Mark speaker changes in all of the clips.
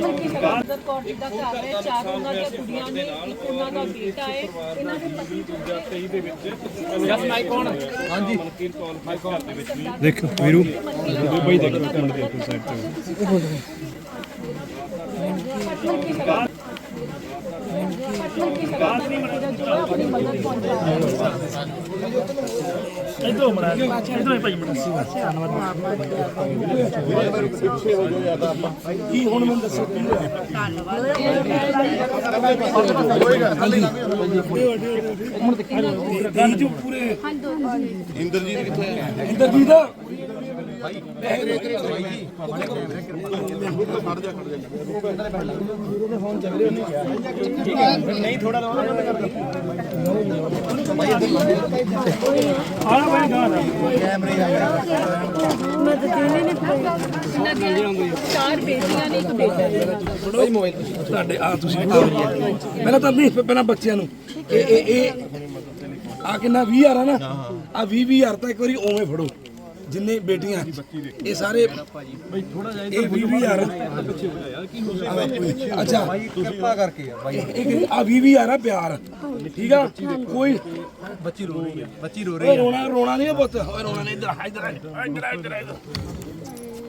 Speaker 1: ਸੁਰਿੰਦਰ ਕੌਰ ਜੀ ਦਾ ਘਰ ਹੈ ਚਾਰ ਉਹਨਾਂ ਦੀਆਂ ਕੁੜੀਆਂ ਨੇ ਇੱਕ ਉਹਨਾਂ ਦਾ ਬੇਟਾ ਹੈ ਇਹਨਾਂ ਦੇ ਪਤੀ
Speaker 2: ਜਸ ਮਾਈਕ ਕੌਣ
Speaker 3: ਹਾਂਜੀ
Speaker 2: ਦੇਖੋ, ਵੀਰੂ। ਬਾਈ ਦੇਖੋ ਇੱਕ ਦੇਖੋ ਸਾਈਡ ਤੇ।
Speaker 1: ਆਪਣੀ ਮਦਦ ਪਹੁੰਚਾ
Speaker 4: ਇਧਰੋਂ ਮੜਾ ਇਧਰੋਂ ਹੀ ਭਾਈ ਮੜਾ
Speaker 3: ਕੀ ਹੁਣ ਮੈਨੂੰ ਦੱਸੋ ਕੀ ਹੋਇਆ ਤੇਈ ਜੋ ਪੂਰੇ
Speaker 5: ਇੰਦਰਜੀਤ ਕਿੱਥੇ ਹੈ
Speaker 3: ਇੰਦਰਜੀਤ
Speaker 4: ਨਹੀਂ ਥੋੜਾ ਲਾਉਣਾ ਬੰਦ ਕਰ
Speaker 1: ਚਾਰ ਬੇਟੀਆਂ ਨੇ ਇੱਕ ਬੇਟਾ ਹੈ
Speaker 3: ਤੁਹਾਡੇ ਆ ਤੁਸੀਂ ਪਹਿਲਾਂ ਤਾਂ ਨਹੀਂ, ਪਹਿਲਾਂ ਬੱਚਿਆਂ ਨੂੰ। ਇਹ ਇਹ ਇਹ ਆ ਕਿੰਨਾ 20000 ਆ ਨਾ। ਆ 20000 ਤਾਂ ਇੱਕ ਵਾਰੀ ਉਵੇਂ ਫੜੋ। ਜਿੰਨੇ ਬੇਟੀਆਂ ਇਹ ਸਾਰੇ ਬਈ ਥੋੜਾ ਜਿਹਾ ਇਹ 20 20000 ਅੱਛਾ।
Speaker 5: ਕਿਰਪਾ ਕਰਕੇ ਆ ਬਾਈ।
Speaker 3: ਇਹ ਆ 20 20000 ਆ ਪਿਆਰ। ਠੀਕ ਆ? ਕੋਈ
Speaker 5: ਬੱਚੀ ਰੋ ਰਹੀ ਹੈ ਬੱਚੀ ਰੋ
Speaker 3: ਓਏ ਰੋਣਾ ਰੋਣਾ ਨਹੀਂ ਪੁੱਤ। ਓਏ ਰੋਣਾ ਨਹੀਂ ਇੱਧਰ ਆ, ਇੱਧਰ ਆ, ਇੱਧਰ ਆ, ਇੱਧਰ ਆ, ਇੱਧਰ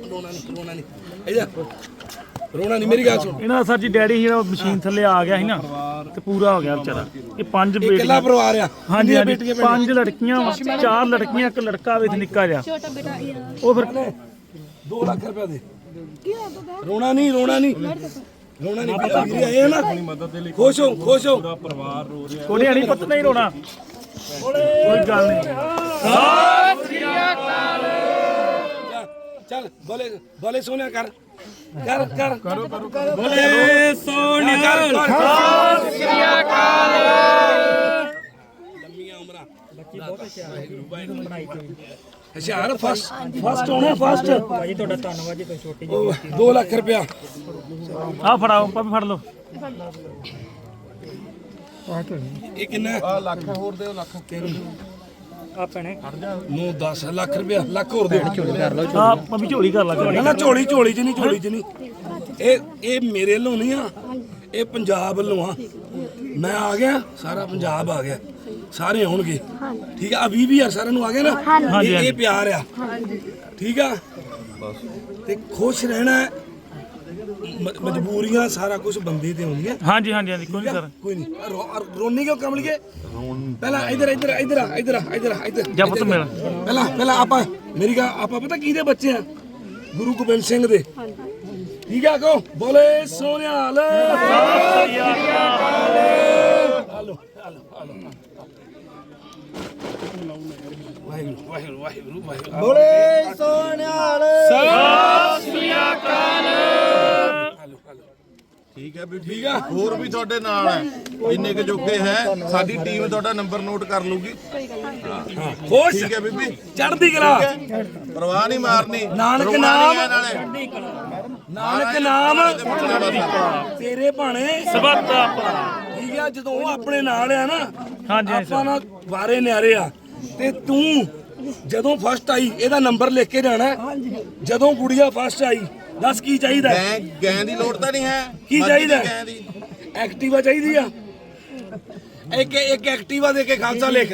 Speaker 3: ਰੋਣਾ ਨਹੀਂ ਰੋਣਾ ਨਹੀਂ। ਇੱਧਰ ਰੋਣਾ ਨਹੀਂ ਮੇਰੀ ਗੱਲ ਸੁਣ।
Speaker 4: ਇਹਨਾਂ ਦਾ ਸਰ ਜੀ ਡੈਡੀ ਜਿਹੜਾ ਮਸ਼ੀਨ ਥੱਲੇ ਆ ਗਿਆ ਸੀ ਨਾ ਤੇ ਪੂਰਾ ਹੋ ਗਿਆ ਵਿਚਾਰਾ। ਇਹ ਪੰਜ
Speaker 3: ਇਹ ਇਕੱਲਾ
Speaker 4: ਬੇਟੀਆਂ।
Speaker 3: ਪਰਿਵਾਰ ਆ।
Speaker 4: ਹਾਂਜੀ
Speaker 3: ਕਿੰਨੀਆਂ
Speaker 4: ਹਾਂਜੀ
Speaker 3: ਬੇਟੀਆਂ?
Speaker 4: ਪੰਜ ਲੜਕੀਆਂ ਚਾਰ ਲੜਕੀਆਂ ਇੱਕ ਲੜਕਾ ਵਿੱਚ ਨਿੱਕਾ ਜਿਹਾ।
Speaker 1: ਛੋਟਾ ਬੇਟਾ ਇਹ
Speaker 4: ਉਹ ਫਿਰ
Speaker 3: 2 ਲੱਖ ਰੁਪਏ ਦੇ। ਰੋਣਾ ਨਹੀਂ ਰੋਣਾ ਨਹੀਂ ਰੋਣਾ ਨਹੀਂ ਵੀਰੇ ਵੀਰੇ ਆਏ ਆ ਨਾ। ਖੁਸ਼ ਹੋ ਖੁਸ਼ ਹੋ।
Speaker 4: ਕੋਈ ਨਹੀਂ ਪੁੱਤ ਨਹੀਂ ਰੋਣਾ। ਕੋਈ ਗੱਲ ਨਹੀਂ।
Speaker 3: ਚੱਲ, ਚੱਲ ਬੋਲੇ ਬੋਲੇ ਸੋਨਿਆ ਕਰ। ਕਰ ਕਰ। ਕਰੋ ਕਰੋ
Speaker 4: ਬੋਲੇ ਸੋਨਿਆ
Speaker 3: ਸਤਿ ਸ੍ਰੀ ਅਕਾਲ। ਲੰਮੀਆਂ ਉਮਰਾਂ। ਬੱਚੀ ਬਹੁਤ ਹੁਸ਼ਿਆਰ ਫਸਟ ਫਸਟ ਹੋਣਾ ਫਸਟ
Speaker 4: ਭਾਈ ਤੁਹਾਡਾ ਧੰਨਵਾਦ ਜੀ ਤੁਸੀਂ ਛੋਟੀ
Speaker 3: 2 ਲੱਖ ਰੁਪਇਆ।
Speaker 4: ਆ ਫੜਾਓ ਪਾਪੀ ਫੜ ਲਓ।
Speaker 3: ਇਹ ਕਿੰਨਾ
Speaker 5: ਆ ਲੱਖ ਹੋਰ ਦਿਓ ਲੱਖ।
Speaker 4: ਆ ਭੈਣੇ।
Speaker 3: 9 10 ਲੱਖ ਰੁਪਇਆ ਲੱਖ ਹੋਰ ਦੇ
Speaker 4: ਆ ਪਾਪੀ ਝੋਲੀ। ਕਰ ਲਾ
Speaker 3: ਨਾ ਨਾ ਝੋਲੀ ਝੋਲੀ ਚ ਨਹੀਂ ਝੋਲੀ ਚ ਨਹੀਂ। ਇਹ ਇਹ ਮੇਰੇ ਵੱਲੋਂ ਨਹੀਂ ਆ ਇਹ ਪੰਜਾਬ ਵੱਲੋਂ ਆ। ਮੈਂ ਆ ਗਿਆ ਸਾਰਾ ਪੰਜਾਬ ਆ ਗਿਆ। ਸਾਰੇ ਆਉਣਗੇ। ਠੀਕ ਆ? ਆ 20 ਹਜ਼ਾਰ ਸਾਰਿਆਂ ਨੂੰ ਆ ਗਿਆ ਨਾ? ਇਹ ਇਹ ਪਿਆਰ ਆ। ਠੀਕ ਆ? ਤੇ ਖੁਸ਼ ਰਹਿਣਾ। ਮ- ਮਜਬੂਰੀਆਂ ਸਾਰਾ ਕੁਝ ਬੰਦੇ ਤੇ ਹੁੰਦੀਆਂ
Speaker 4: ਹਾਂਜੀ ਹਾਂਜੀ ਹਾਂਜੀ ਕੋਈ ਨਹੀਂ ਸਰ।
Speaker 3: ਕੋਈ ਨਹੀਂ। ਰੋ- ਅਰ- ਰੋਣੀ ਕਿਉਂ ਕਮਲੀਏ ਪਹਿਲਾਂ ਇੱਧਰ ਇੱਧਰ ਇੱਧਰ ਆ, ਇੱਧਰ ਆ, ਇੱਧਰ ਆ, ਇੱਧਰ।
Speaker 4: ਜਾ ਪੁੱਤ। ਮੇਰਾ।
Speaker 3: ਪਹਿਲਾਂ ਪਹਿਲਾਂ ਆਪਾਂ ਮੇਰੀ ਗੱਲ ਆਪਾਂ ਪਤਾ ਕਿਹਦੇ ਬੱਚੇ ਆ? ਗੁਰੂ ਗੋਬਿੰਦ ਸਿੰਘ ਦੇ। ਠੀਕ ਆ ਕੋ ਬੋਲੇ ਸੋਨਿਆਲ hello hello hello. Waheguru Waheguru Waheguru Waheguru.
Speaker 5: ਬੋਲੇ ਠੀਕ ਹੈ ਬੀਬੀ ਠੀਕ ਆ ਹੋਰ ਵੀ ਤੁਹਾਡੇ ਨਾਲ ਹੈ। ਜਿੰਨੇ ਕੁ ਜੋਗੇ ਹੈ ਸਾਡੀ ਟੀਮ ਤੁਹਾਡਾ ਨੰਬਰ ਨੋਟ ਕਰ ਲੂਗੀ
Speaker 3: ਖੁਸ਼।
Speaker 5: ਠੀਕ ਹੈ ਬੀਬੀ।
Speaker 3: ਚੜ੍ਹਦੀ ਕਲਾ।
Speaker 5: ਪਰਵਾਹ ਨਹੀਂ ਮਾਰਨੀ।
Speaker 3: ਨਾਨਕ ਨਾਮ।
Speaker 5: ਨਾਲੇ।
Speaker 3: ਨਾਨਕ ਨਾਮ। ਤੇਰੇ ਭਾਣੇ।
Speaker 4: ਸਬਤ ਆਪਣਾ।
Speaker 3: ਠੀਕ ਆ ਜਦੋਂ ਉਹ ਆਪਣੇ ਨਾਲ ਆ ਨਾ
Speaker 4: ਹਾਂਜੀ,
Speaker 3: ਆਪਾਂ ਨਾ ਵਾਰੇ ਨਿਆਰੇ ਆ। ਤੇ ਤੂੰ ਜਦੋਂ ਫਸਟ ਆਈ ਇਹਦਾ ਨੰਬਰ ਲਿਖ ਕੇ ਜਾਣਾ। ਜਦੋਂ ਗੁੜੀਆ ਫਸਟ ਆਈ ਦੱਸ ਕੀ ਚਾਹੀਦਾ ਹੈ?
Speaker 5: ਗੈਂ ਗੈਂ ਦੀ ਲੋੜ ਤਾਂ ਨਹੀਂ ਹੈ।
Speaker 3: ਕੀ
Speaker 5: ਦੀ
Speaker 3: ਚਾਹੀਦਾ ਹੈ?
Speaker 5: ਗੈਂ ਦੀ।
Speaker 3: ਐਕਟਿਵਾ ਚਾਹੀਦੀ ਆ। ਇੱਕ ਇੱਕ ਐਕਟਿਵਾ ਦੇ ਕੇ ਖਾਲਸਾ ਲਿਖ।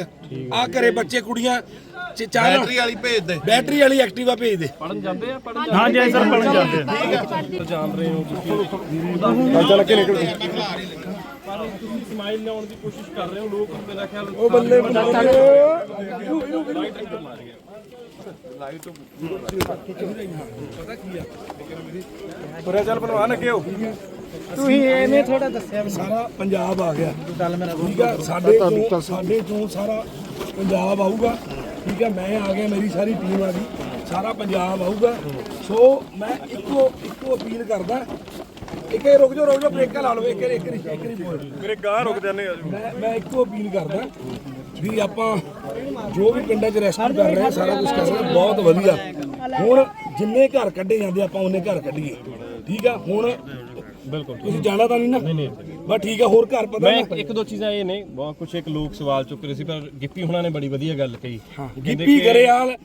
Speaker 3: ਆ। ਘਰੇ ਬੱਚੇ ਕੁੜੀਆਂ ਚ- ਚਾਰ
Speaker 5: ਬੈਟਰੀ ਵਾਲੀ ਭੇਜ ਦੇ।
Speaker 3: ਬੈਟਰੀ ਵਾਲੀ ਐਕਟਿਵਾ ਭੇਜ ਦੇ।
Speaker 4: ਹਾਂਜੀ ਹਾਂਜੀ ਸਰ ਪੜਨ ਜਾਂਦੇ ਆ।
Speaker 3: ਉਹ ਬੱਲੇ
Speaker 2: ਚੱਲ ਪਹਿਲਵਾਨ ਅੱਗੇ ਹੋ
Speaker 4: ਤੁਸੀਂ ਐਵੇਂ ਥੋੜਾ ਦੱਸਿਆ
Speaker 3: ਸਾਰਾ ਪੰਜਾਬ ਆ ਗਿਆ। ਗੱਲ ਮੇਰਾ ਠੀਕ ਆ ਸਾਡੇ ਤੋਂ ਸਾਡੇ ਤੋਂ ਸਾਰਾ ਪੰਜਾਬ ਆਊਗਾ। ਠੀਕ ਆ ਮੈਂ ਆ ਗਿਆ ਮੇਰੀ ਸਾਰੀ ਟੀਮ ਆ ਗਈ। ਸਾਰਾ ਪੰਜਾਬ ਆਊਗਾ। ਸੋ ਮੈਂ ਇੱਕੋ ਇੱਕੋ ਅਪੀਲ ਕਰਦਾ। ਇੱਕ ਇਹ ਰੁਕ ਜਾਓ ਰੁਕ ਜਾਓ ਬ੍ਰੇਕਾਂ ਲਾ ਲਓ। ਇੱਕ ਇੱਕ ਇੱਕ ਇੱਕ ਨਹੀਂ ਬੋਲ।
Speaker 2: ਮੇਰੇ ਗਾਂ ਰੁਕ ਜਾਂਦੇ ਆ
Speaker 3: ਮੈਂ ਮੈਂ ਇੱਕੋ ਅਪੀਲ ਕਰਦਾ। ਵੀ ਆਪਾਂ ਜੋ ਵੀ ਪਿੰਡਾਂ 'ਚ ਰੈਸਕਿਊ ਕਰ ਰਹੇ ਸਾਰਾ ਕੁਝ ਕਰ ਰਹੇ ਬਹੁਤ ਵਧੀਆ। ਹੁਣ ਜਿੰਨੇ ਘਰ ਕੱਢੇ ਜਾਂਦੇ ਆਪਾਂ ਉਹਨੇ ਘਰ ਕੱਢੀਏ। ਠੀਕ ਆ? ਹੁਣ ਬਿਲਕੁਲ। ਤੁਸੀਂ ਜਾਣਾ ਤਾਂ ਨਹੀਂ ਨਾ? ਨਹੀਂ ਨਹੀਂ। ਬਸ ਠੀਕ ਆ ਹੋਰ ਘਰ ਪਤਾ
Speaker 2: ਮੈਂ ਇੱਕ- ਦੋ ਚੀਜ਼ਾਂ ਇਹ ਨੇ ਬਹੁਤ ਕੁਝ ਇੱਕ ਲੋਕ ਸਵਾਲ ਚੁੱਕ ਰਹੇ ਸੀ ਪਰ ਗਿੱਪੀ ਹੁਣਾਂ ਨੇ ਬੜੀ ਵਧੀਆ ਗੱਲ ਕਹੀ।
Speaker 3: ਗਿੱਪੀ ਗਰੇਵਾਲ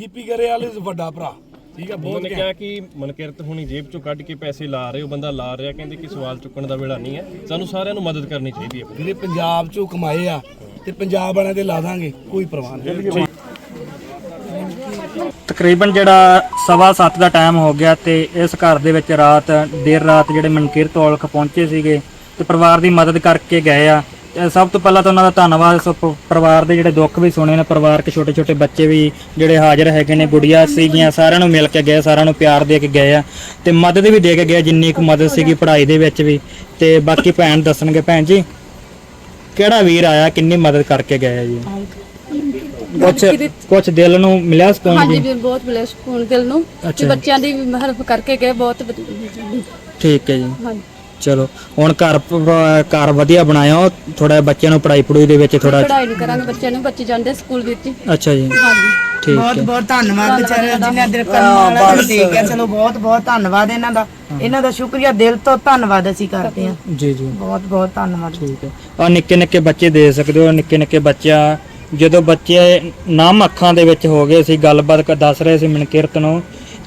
Speaker 3: ਗਿੱਪੀ ਗਰੇਵਾਲ ਇਸ ਵੱਡਾ ਭਰਾ। ਠੀਕ ਆ ਬਹੁਤ।
Speaker 2: ਕਿਹਾ ਕਿ ਮਨਕਿਰਤ ਹੁਣੀ ਜੇਬ ਚੋਂ ਕੱਢ ਕੇ ਪੈਸੇ ਲਾ ਰਹੇ ਹੋ ਬੰਦਾ ਲਾ ਰਿਹਾ ਕਹਿੰਦੇ ਕਿ ਸਵਾਲ ਚੁੱਕਣ ਦਾ ਵੇਲਾ ਨਹੀਂ ਹੈ। ਸਾਨੂੰ ਸਾਰਿਆਂ ਨੂੰ ਮਦਦ ਕਰਨੀ ਚਾਹੀਦੀ ਹੈ।
Speaker 3: ਜਿਹੜੇ ਪੰਜਾਬ ਚੋਂ ਕਮਾਏ ਆ ਤੇ ਪੰਜਾਬ ਵਾਲਿਆਂ ਤੇ ਲਾ ਦਾਂਗੇ ਕੋਈ ਪਰਵਾਹ ਨਹੀਂ।
Speaker 6: ਤਕਰੀਬਨ ਜਿਹੜਾ ਸਵਾ ਸੱਤ ਦਾ ਟਾਈਮ ਹੋ ਗਿਆ ਤੇ ਇਸ ਘਰ ਦੇ ਵਿੱਚ ਰਾਤ ਦੇਰ ਰਾਤ ਜਿਹੜੇ ਮਨਕੀਰਤ ਔਲਖ ਪਹੁੰਚੇ ਸੀਗੇ ਤੇ ਪਰਿਵਾਰ ਦੀ ਮਦਦ ਕਰਕੇ ਗਏ ਆ। ਸਭ ਤੋਂ ਪਹਿਲਾਂ ਤਾਂ ਉਹਨਾਂ ਦਾ ਧੰਨਵਾਦ ਪਰਿਵਾਰ ਦੇ ਜਿਹੜੇ ਦੁੱਖ ਵੀ ਸੁਣੇ ਨੇ ਪਰਿਵਾਰਕ ਛੋਟੇ ਛੋਟੇ ਬੱਚੇ ਵੀ ਜਿਹੜੇ ਹਾਜ਼ਰ ਹੈਗੇ ਨੇ ਗੁੜੀਆਂ ਸੀਗੀਆਂ ਸਾਰਿਆਂ ਨੂੰ ਮਿਲ ਕੇ ਗਏ ਸਾਰਿਆਂ ਨੂੰ ਪਿਆਰ ਦੇ ਕੇ ਗਏ ਆ। ਤੇ ਮਦਦ ਵੀ ਦੇ ਕੇ ਗਏ ਜਿੰਨੀ ਕੁ ਮਦਦ ਸੀਗੀ ਪੜ੍ਹਾਈ ਦੇ ਵਿੱਚ ਵੀ। ਤੇ ਬਾਕੀ ਭੈਣ ਦੱਸਣਗੇ। ਭੈਣ ਜੀ ਕਿਹੜਾ ਵੀਰ ਆਇਆ ਕਿੰਨੀ ਮਦਦ ਕਰਕੇ ਗਏ ਆ ਜੀ? ਕੁਛ ਕੁਛ ਦਿਲ ਨੂੰ ਮਿਲਿਆ ਸਕੂਨ
Speaker 7: ਹਾਂਜੀ
Speaker 6: ਜੀ
Speaker 7: ਵੀ ਬਹੁਤ ਮਿਲਿਆ ਸਕੂਨ ਦਿਲ ਨੂੰ। ਤੇ। ਬੱਚਿਆਂ ਦੀ ਹੈਲਪ ਕਰਕੇ ਗਏ ਬਹੁਤ ਵਧੀਆ
Speaker 6: ਠੀਕ ਹੈ ਜੀ।
Speaker 7: ਹਾਂਜੀ।
Speaker 6: ਚਲੋ ਹੁਣ ਘਰ ਪ- ਘਰ ਵਧੀਆ ਬਣਾਇਆ ਥੋੜਾ ਬੱਚਿਆਂ ਨੂੰ ਪੜਾਈ ਪੜੂਈ ਦੇ ਵਿੱਚ ਥੋੜਾ
Speaker 7: ਪੜ੍ਹਾਈ ਨੂੰ ਕਰਾਂਗੇ ਬੱਚਿਆਂ ਨੂੰ ਬੱਚੇ ਜਾਂਦੇ ਸਕੂਲ ਵਿੱਚ। ਹੀ।
Speaker 6: ਅੱਛਾ ਜੀ।
Speaker 7: ਹਾਂਜੀ।
Speaker 6: ਠੀਕ
Speaker 8: ਬਹੁਤ
Speaker 6: ਹੈ।
Speaker 8: ਬਹੁਤ ਧੰਨਵਾਦ ਵਿਚਾਰੇ ਜਿਨ੍ਹਾਂ ਦੇ ਕਰਮ ਵਾਲਾ ਸੀ ਠੀਕ ਹੈ ਚਲੋ ਬਹੁਤ ਬਹੁਤ ਧੰਨਵਾਦ ਇਹਨਾਂ ਦਾ। ਇਹਨਾਂ ਦਾ ਸ਼ੁਕਰੀਆ ਦਿਲ ਤੋਂ ਧੰਨਵਾਦ ਅਸੀਂ ਕਰਦੇ ਹਾਂ।
Speaker 6: ਜੀ ਜੀ।
Speaker 8: ਬਹੁਤ ਬਹੁਤ ਧੰਨਵਾਦ।
Speaker 6: ਠੀਕ ਹੈ। ਆ ਨਿੱਕੇ ਨਿੱਕੇ ਬੱਚੇ ਦੇ ਸਕਦੇ ਹੋ ਨਿੱਕੇ ਨਿੱਕੇ ਬੱਚਿਆਂ ਜਦੋਂ ਬੱਚੇ ਨਾਮ ਅੱਖਾਂ ਦੇ ਵਿੱਚ ਹੋ ਗਏ ਸੀ ਗੱਲਬਾਤ ਕ- ਦੱਸ ਰਹੇ ਸੀ ਮਨਕਿਰਤ ਨੂੰ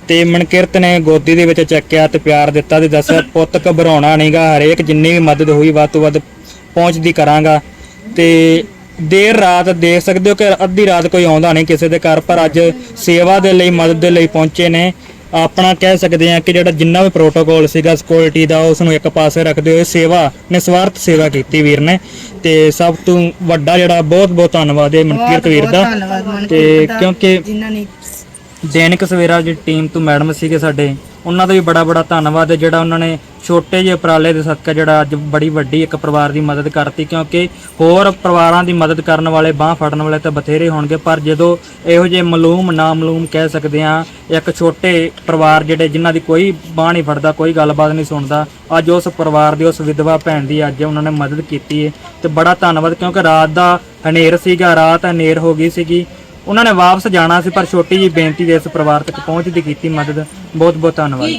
Speaker 6: ਤੇ ਮਨਕਿਰਤ ਨੇ ਗੋਦੀ ਦੇ ਵਿੱਚ ਚੱਕਿਆ ਤੇ ਪਿਆਰ ਦਿੱਤਾ ਤੇ ਦੱਸਿਆ ਪੁੱਤ ਘਬਰਾਉਣਾ ਨਹੀਂਗਾ ਹਰੇਕ ਜਿੰਨੀ ਵੀ ਮਦਦ ਹੋਈ ਵੱਧ ਤੋਂ ਵੱਧ ਪਹੁੰਚਦੀ ਕਰਾਂਗਾ। ਤੇ ਦੇਰ ਰਾਤ ਦੇਖ ਸਕਦੇ ਹੋ ਕਿ ਅੱਧੀ ਰਾਤ ਕੋਈ ਆਉਂਦਾ ਨਹੀਂ ਕਿਸੇ ਦੇ ਘਰ ਪਰ ਅੱਜ ਸੇਵਾ ਦੇ ਲਈ ਮਦਦ ਦੇ ਲਈ ਪਹੁੰਚੇ ਨੇ। ਆਪਣਾ ਕਹਿ ਸਕਦੇ ਆ ਕਿ ਜਿਹੜਾ ਜਿੰਨਾ ਵੀ ਪ੍ਰੋਟੋਕੋਲ ਸੀਗਾ ਸਿਕਿਉਰਿਟੀ ਦਾ ਉਸ ਨੂੰ ਇੱਕ ਪਾਸੇ ਰੱਖਦੇ ਹੋਏ ਸੇਵਾ ਨਿਸਵਾਰਥ ਸੇਵਾ ਕੀਤੀ ਵੀਰ ਨੇ। ਤੇ ਸਭ ਤੋਂ ਵੱਡਾ ਜਿਹੜਾ ਬਹੁਤ ਬਹੁਤ ਧੰਨਵਾਦ ਹੈ ਮਨਕੀਰਤ ਵੀਰ ਦਾ। ਤੇ ਕਿਉਂਕਿ
Speaker 8: ਜਿਨ੍ਹਾਂ ਨੇ
Speaker 6: ਦੈਨਿਕ ਸਵੇਰਾ ਜਿਹੜੀ ਟੀਮ ਤੋਂ ਮੈਡਮ ਸੀਗੇ ਸਾਡੇ, ਉਹਨਾਂ ਦਾ ਵੀ ਬੜਾ ਬੜਾ ਧੰਨਵਾਦ ਹੈ, ਜਿਹੜਾ ਉਹਨਾਂ ਨੇ ਛੋਟੇ ਜਿਹੇ ਉਪਰਾਲੇ ਦੇ ਸਦਕਾ ਜਿਹੜਾ ਅੱਜ ਬੜੀ ਵੱਡੀ ਇੱਕ ਪਰਿਵਾਰ ਦੀ ਮਦਦ ਕਰਤੀ, ਕਿਉਂਕਿ ਹੋਰ ਪਰਿਵਾਰਾਂ ਦੀ ਮਦਦ ਕਰਨ ਵਾਲੇ, ਬਾਹ ਫੜਨ ਵਾਲੇ ਤਾਂ ਬਥੇਰੇ ਹੋਣਗੇ, ਪਰ ਜਦੋਂ ਇਹੋ ਜਿਹੇ ਮਲੂਮ ਨਾ ਮਲੂਮ ਕਹਿ ਸਕਦੇ ਆ ਇੱਕ ਛੋਟੇ ਪਰਿਵਾਰ ਜਿਹੜੇ ਜਿਨ੍ਹਾਂ ਦੀ ਕੋਈ ਬਾਹ ਨਹੀਂ ਫੜਦਾ, ਕੋਈ ਗੱਲਬਾਤ ਨਹੀਂ ਸੁਣਦਾ, ਅੱਜ ਉਸ ਪਰਿਵਾਰ ਦੀ, ਉਸ ਵਿਧਵਾ ਭੈਣ ਦੀ ਅੱਜ ਉਹਨਾਂ ਨੇ ਮਦਦ ਕੀਤੀ ਹੈ, ਤੇ ਬੜਾ ਧੰਨਵਾਦ, ਕਿਉਂਕਿ ਰਾਤ ਦਾ ਹਨੇਰ ਸੀਗਾ, ਰਾਤ ਹਨੇਰ ਹੋ ਗਈ ਸੀਗੀ ਉਹਨਾਂ ਨੇ ਵਾਪਸ ਜਾਣਾ ਸੀ ਪਰ ਛੋਟੀ ਜੀ ਬੇਨਤੀ ਦੇ ਇਸ ਪਰਿਵਾਰ ਤੱਕ ਪਹੁੰਚ ਦੀ ਕੀਤੀ ਮਦਦ। ਬਹੁਤ ਬਹੁਤ ਧੰਨਵਾਦ